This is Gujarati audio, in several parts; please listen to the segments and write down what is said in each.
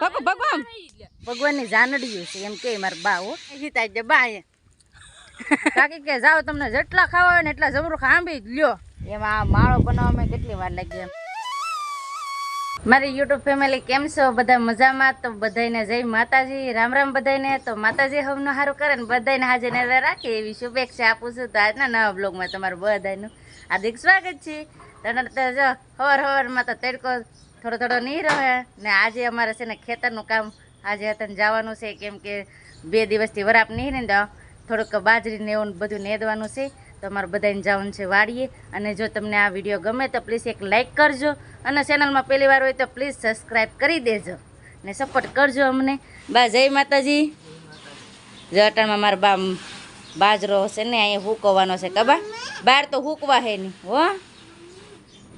ભગો ભગવાન. ભગવાનની જાનડીયું છે એમ કે મારા બા હો. હિતા જ બા અહીંયા. કાકી કે જાઓ તમને જેટલા ખાવા હોય ને એટલા જમરૂખ આંબી જ લ્યો. એમાં માળો બનાવવામાં કેટલી વાર લાગી એમ. મારી યુટ્યુબ ફેમિલી કેમ છો? બધા મજામાં? તો બધાને જય માતાજી રામ રામ બધાને તો માતાજી હવનું સારું કરે ને બધાને હાજર નજર રાખે એવી શુભેચ્છા આપું છું. તો આજના નવા બ્લોગમાં તમારું બધાનું હાર્દિક સ્વાગત છે. તને તો જો હવાર હવારમાં તો તડકો થોડો થોડો નહીં રહે. ને આજે અમારે છે ને ખેતરનું કામ આજે હતા જવાનું છે, કેમ કે બે દિવસથી વરાપ નહીં ને તો થોડુંક બાજરી ને એવું બધું નેદવાનું છે. તો અમારે બધાને જવાનું છે વાડીએ. અને જો તમને આ વીડિયો ગમે તો પ્લીઝ એક લાઇક કરજો. અને ચેનલમાં પહેલી વાર હોય તો પ્લીઝ સબસ્ક્રાઈબ કરી દેજો. ને સપોર્ટ કરજો અમને. બા, જય માતાજી. જો અટાણમાં મારા બા, બાજરો છે ને અહીંયા હૂકવાનો છે કબા બહાર તો હૂકવા હે નહીં, હો.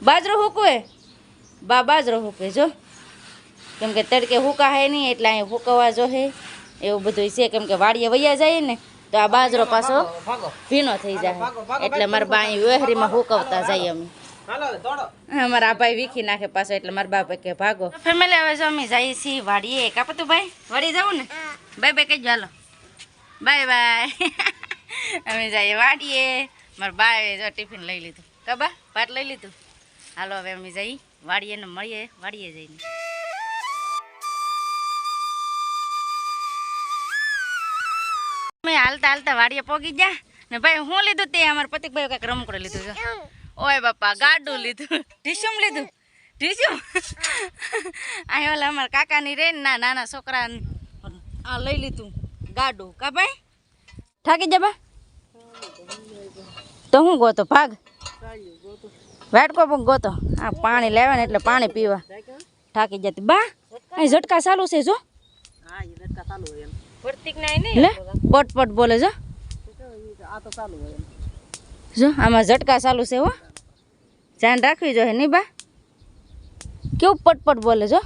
બાજરો હૂકવે? બા બાજરો કે જો. કેમ કે તડકે હુકા હે નહીં એટલે અહીંયા હુકવા જો હે. એવું બધું છે. કેમ કે વાડીએ વૈયા જાય ને તો આ બાજરો પાછો ભીનો થઈ જાય. એટલે મારા બા અહીં વહેરીમાં હુકવતા જઈએ અમે અમારા આ ભાઈ વીખી નાખે પાછો એટલે મારા બાપા કે ભાગો. ફેમિલી હવે જો અમે જઈએ છીએ વાડીએ. કાપતું ભાઈ વાડી જવું ને બાય બાય કહેજો હાલો. Bye bye. અમે જઈએ વાડીએ. મારા બાએ જો ટિફિન લઈ લીધું. કબા ભાત લઈ લીધું? હાલો, હવે અમે જઈ વાડીએ ને મળીએ, વાડીએ જઈને. અમે હાલતા હાલતા વાડીએ પોગી ગયા ને ભાઈ, હું લીધું તે? અમારા પતિકભાઈ કાંઈક રમકડો લીધું છે. ઓય બાપા, ગાડું લીધું. ટીસ્યુમ લીધું? ટીસ્યુમ અહીં ઓલા અમારા કાકાની રે ને નાના છોકરા આ લઈ લીધું ગાડું. કા ભાઈ? થાકી જા તો હું ગોતો, ભાગ? વાટકો પણ ગોતો. આ પાણી લેવા ને એટલે પાણી પીવા. થાકી જતી. બા, અહીં ઝટકા ચાલુ છે, જો. લે પટ પટ બોલે, જો. જો, આમાં ઝટકા ચાલુ છે, હો. ધ્યાન રાખવી જોઈએ, નહીં, બા? કેવું પટપટ બોલે, જો.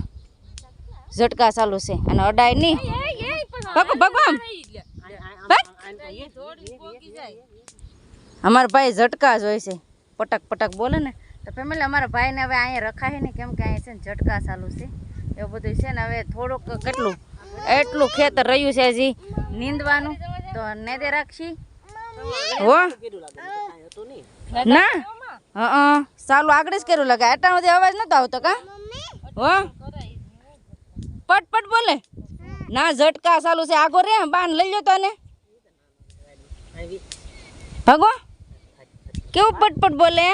ઝટકા ચાલુ છે, અને અડાય નહીં. ભગો ભગવાન અમારા ભાઈ ઝટકા જ હોય છે. પટક પટક બોલે ને તો ફેમિલી અમારા ભાઈને હવે અહીંયા રખાય ને કેમ કે અહીંયા છે ને ઝટકા ચાલુ છે. એવું બધું છે ને હવે થોડુંક કેટલું એટલું ખેતર રહ્યું છે હજી નીંદવાનું તો નેદે રાખશી. હો? ના? હા ચાલુ આગળ જ કર્યું લગા એટલા સુધી અવાજ નતો આવતો કા? હો? પટ પટ બોલે. ના ઝટકા ચાલુ છે. આગો રે બાન લઈ લો તને. ભગો કેવું પટપટ બોલે?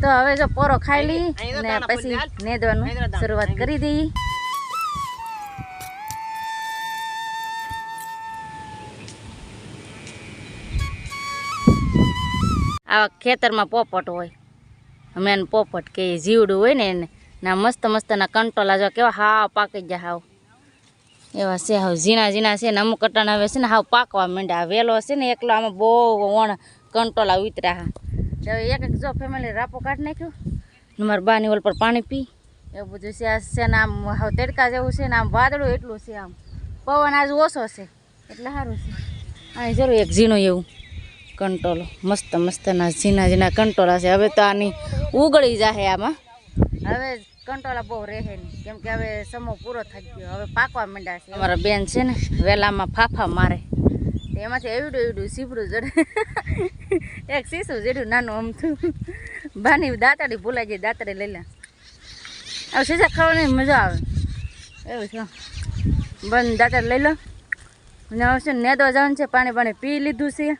તો હવે જો પોરો ખાઈ લઈ ને પછી નેદવાનું શરૂઆત કરી દઈ આવા ખેતરમાં પોપટ હોય. અમે એને પોપટ કે જીવડું હોય ને એને. ના મસ્ત મસ્તના કંટોલા જો કેવા હાવ પાકી જાય હાવ. એવા છે, હવે ઝીણા ઝીણા છે ને અમુક કટાણા હવે છે ને હાવ પાકવા માંડ્યા. વેલો છે ને એકલો આમાં બહુ વણ કંટોલા ઉતર્યા હા. એક એક જો ફેમિલી રાપો કાઢી નાખ્યું. ને મારા બાની ઓલ પર પાણી પી. એવું બધું છે, આ છે ને આમ હવે તડકા જેવું છે ને આમ વાદળું એટલું છે આમ. પવન આજ ઓછો છે, એટલે સારું છે. અહીં જરૂર એક ઝીણું એવું કંટોલો. મસ્ત મસ્તના ઝીણા ઝીણા કંટોલા છે. હવે તો આની ઉગળી જાહે આમાં. હવે કંટોળા બહુ રહે નહીં. કેમ કે હવે સમો પૂરો થઈ ગયો. હવે પાકવા માંડ્યા છે. અમારા બેન છે ને વેલામાં ફાફા મારે. એમાંથી એવડું એવડું સીપડું જડે. એક સીસું જેડું નાનું અમથું. બાની દાંતડી ભૂલાઈ જાય દાંતડી લઈ લે. હવે સીધા ખાવાની મજા આવે. એવું છે. બંધ દાંતડી લઈ લો. ને હવે છે નેદવા જવાનું છે પાણી પાણી પી લીધું છે.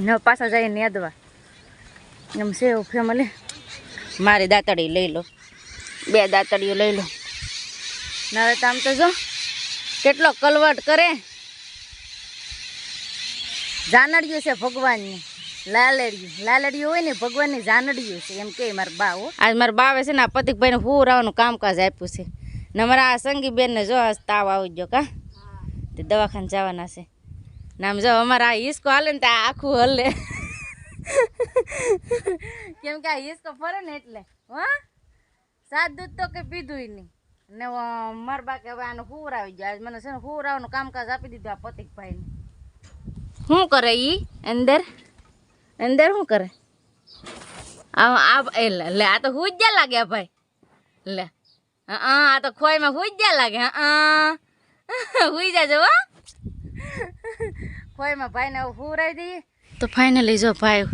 ને પાછા જઈએ નેદવા. એમ છે એવું ફેમિલી મારી દાંતડી લઈ લો. બે દાંતડીઓ લઈ લો. ને તામ તો આમ તો જો કેટલો કલવટ કરે. જાનડિયું છે ભગવાનની લાલડિયું લાલડિયું હોય ને ભગવાનની જાનડિયું છે એમ કે મારા બા હો. આજ મારા બાવે છે ને આ પતિકભાઈને હું આવવાનું કામકાજ આપ્યું છે. ને મારા આ સંગી બેનને જો આજ તાવ આવી ગયો કા? તે દવાખાને જવાના છે. નામ જો અમારા આ હિસકો હાલે ને તો આ આખું હલે. કેમ કે આ હિસકો ફરે ને એટલે, હા? સાત દૂધ તો કે પીધું નહીં. ને મારા બા હવે આને આવી જાય મને છે ને હુર આવવાનું કામકાજ આપી દીધું આ પતિકભાઈને. શું કરે ઈ? અંદર? અંદર શું કરે? આ આ લે આ તો હું લાગે ભાઈ. લે હા આ તો ખોઈમાં હુજ્યા લાગે હા હુઈ જાજો, હો. ખોઈમાં ભાઈને હવે ફૂરાઈ દઈએ. તો ફાઇનલી જો ભાઈ,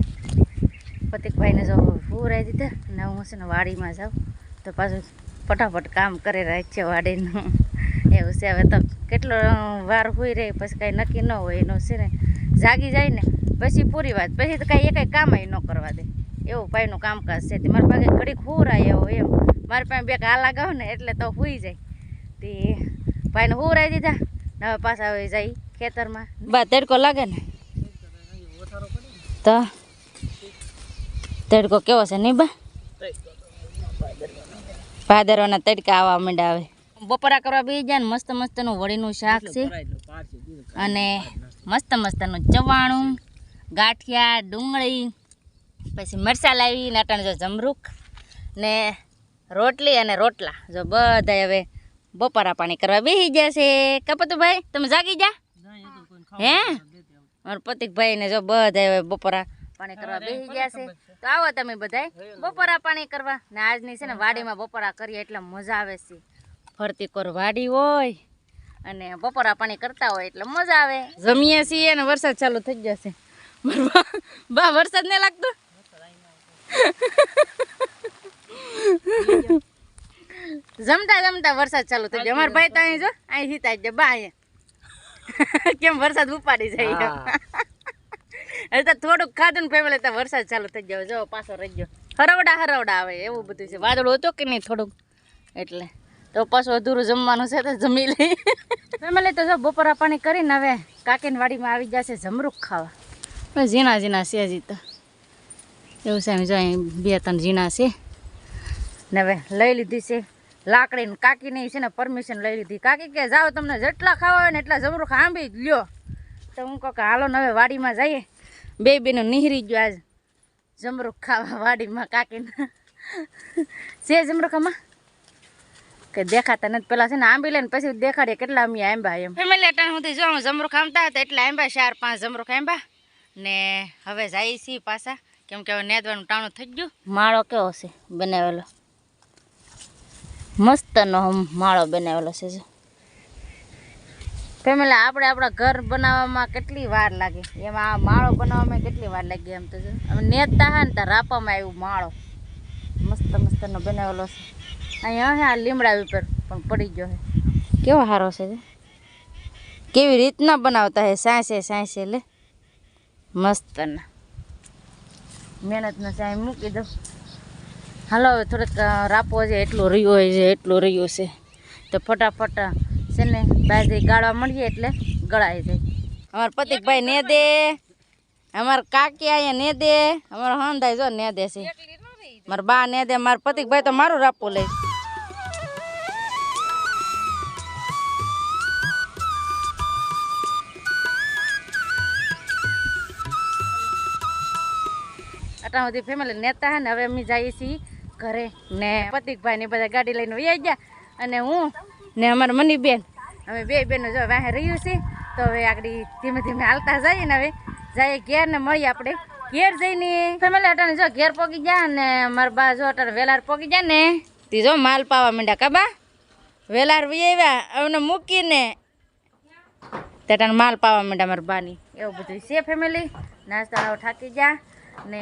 પતિક ભાઈને જો ફૂરાઈ દીધા ને હું છે ને વાડીમાં જાઉં. તો પાછું ફટાફટ કામ કરી રહ્યા છે વાડીનું. એવું છે. હવે તો કેટલો વાર હુઈ રહે, પછી કાંઈ નક્કી ન હોય, એનું છે ને જાગી જાય ને, પછી પૂરી વાત, પછી તો કાંઈ એ કાંઈ કામ ન કરવા દે. એવું ભાઈનું કામકાજ છે. મારા પાસે ઘડીક હુરાય એવો એમ. મારી પાસે બે કાલા ગાવ ને, એટલે તો હુઈ જાય. તે ભાઈને હુરાઈ દીધા. ને હવે પાછા હવે જાય ખેતરમાં. બા, તડકો લાગે ને? તો તડકો કેવો છે નહીં બા? ભાદરવાના તડકા આવવા માંડ્યા આવે બપોરા કરવા બી જાય ને મસ્ત મસ્તનું વળીનું શાક છે. અને મસ્ત મસ્તનું ચવાણું ગાંઠિયા ડુંગળી પછી મરચાં લાવી નાટણ જો જમરૂખ ને રોટલી અને રોટલા. જો બધા હવે બપોરા પાણી કરવા બેસી જશે કપતુભાઈ તમે જાગી જા હે? મારા પતિકભાઈ ને જો બધા બપોરા પાણી કરવા બેસી ગયા છે. તો આવો તમે બધાય. બપોરા પાણી કરવા. ને આજની છે ને વાડીમાં બપોરા કરીએ એટલે મજા આવે છે. ફરતી કોર વાડી હોય અને બપોરા પાણી કરતા હોય એટલે મજા આવે. જમીએ છીએ ને વરસાદ ચાલુ થઈ જશે બા- બા વરસાદ ને લાગતો? જમતા જમતા વરસાદ ચાલુ થઈ જાય અમારા ભાઈ તો અહીં જો અહીં સીતા જ બા અહીંયા. કેમ વરસાદ ઉપાડી જાય હવે તો થોડુંક ખાધું ને ફેમિલી તો વરસાદ ચાલુ થઈ ગયો. જો પાછો રહી ગયો. હરવડા હરવડા આવે એવું બધું છે. વાદળો હતો કે નહીં થોડુંક? એટલે. તો પાછું અધૂરું જમવાનું છે તો જમી લઈ. ફેમિલી તો જો બપોરા પાણી કરીને હવે કાકીની વાડીમાં આવી જશે જમરૂખ ખાવા. ઝીણા ઝીણા છે હજી તો. એવું છે જો બે ત્રણ ઝીણા છે. ને હવે લઈ લીધી છે. લાકડી ને કાકીની છે ને પરમિશન લઈ લીધી. કાકી કે જાઓ તમને જેટલા ખાવા હોય ને એટલા જમરૂખ આંબી જ લ્યો. તો હું કહું કે હાલો ને હવે વાડીમાં જઈએ. બે બેનો નિહરી ગયો આજ જમરૂખ ખાવા વાડીમાં કાકીને. છે જમરૂખામાં કે દેખાતા નથી. પેલા છે ને આંબી લઈને પછી દેખાડીએ કેટલા અમે આંબા એમ. ફેમિલી ટાઈમ સુધી જો હું જમરૂખ આંબતા હતા એટલે આંબા ચાર પાંચ જમરૂખ આંબા ને હવે જાય છીએ પાછા. કેમ કે હવે નેદવાનું ટાણું થઈ ગયું. માળો કેવો છે? બનાવેલો. મસ્તનો માળો બનાવેલો છે જો. ફેમિલી, આપણે આપણા ઘર બનાવવામાં કેટલી વાર લાગે. એમાં આ માળો બનાવવામાં કેટલી વાર લાગી એમ તો જો. અમે નેતા હા ને ત્યાં રાપામાં આવ્યું માળો. મસ્ત મસ્તનો બનાવેલો છે. અહીંયા હે આ લીમડા ઉપર પણ પડી ગયો છે કેવો સારો છે કેવી રીતના બનાવતા હે? સાંસે સાંસે લે. મસ્તના. મહેનતનો સાંઈ મૂકી દો હાલો હવે થોડોક રાપો છે એટલું રહ્યું હોય છે એટલું રહ્યું છે. તો ફટાફટ છે ને બાજરી ગાળવા મળીએ એટલે ગળાઈ જાય. અમારા પતિકભાઈ ને દે અમારા કાકી અહીંયા ને દે અમારા હંધાઈ જો ને દે છે. મારા બા ને દે મારા પતિકભાઈ તો મારું રાપો લે. આટલા સુધી ફેમિલી નેતા હે ને હવે અમે જઈએ છીએ ઘરે ને પતિકભાઈ ને બધા ગાડી લઈને વહી ગયા અને હું ને અમારા મનીબેન. અમે બે બહેનો જો વાહે રહ્યું છે, તો હવે આગળ ધીમે ધીમે હાલતા જઈએ ને હવે. જઈએ ઘેર ને મળીએ આપણે. ઘેર જઈને ફેમિલી અટાણે જો ઘેર પોગી ગયા ને મારા બા જો અટાણે વેલાર પોગી ગયા ને, તે જો માલ પાવા માંડ્યા કાબા વેલાર આવ્યા, અમને મૂકીને તેટાને માલ પાવા માંડ્યા મારા બાની. એવું બધું છે ફેમિલી નાસ્તા થાકી ગયા ને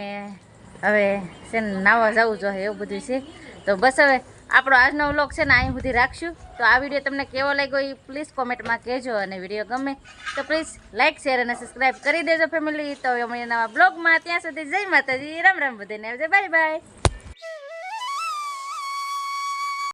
હવે છે ને નાવા જવું જોઈએ એવું બધું છે. તો બસ હવે આપણો આજનો વ્લોગ છે ને અહીં સુધી રાખશું. તો આ વીડિયો તમને કેવો લાગ્યો એ પ્લીઝ કોમેન્ટમાં કહેજો અને વીડિયો ગમે તો પ્લીઝ લાઇક શેર અને સબસ્ક્રાઈબ કરી દેજો ફેમિલી તો અમે નવા બ્લોગમાં ત્યાં સુધી જય માતાજી. રામ રામ બધાને આવજો. Bye bye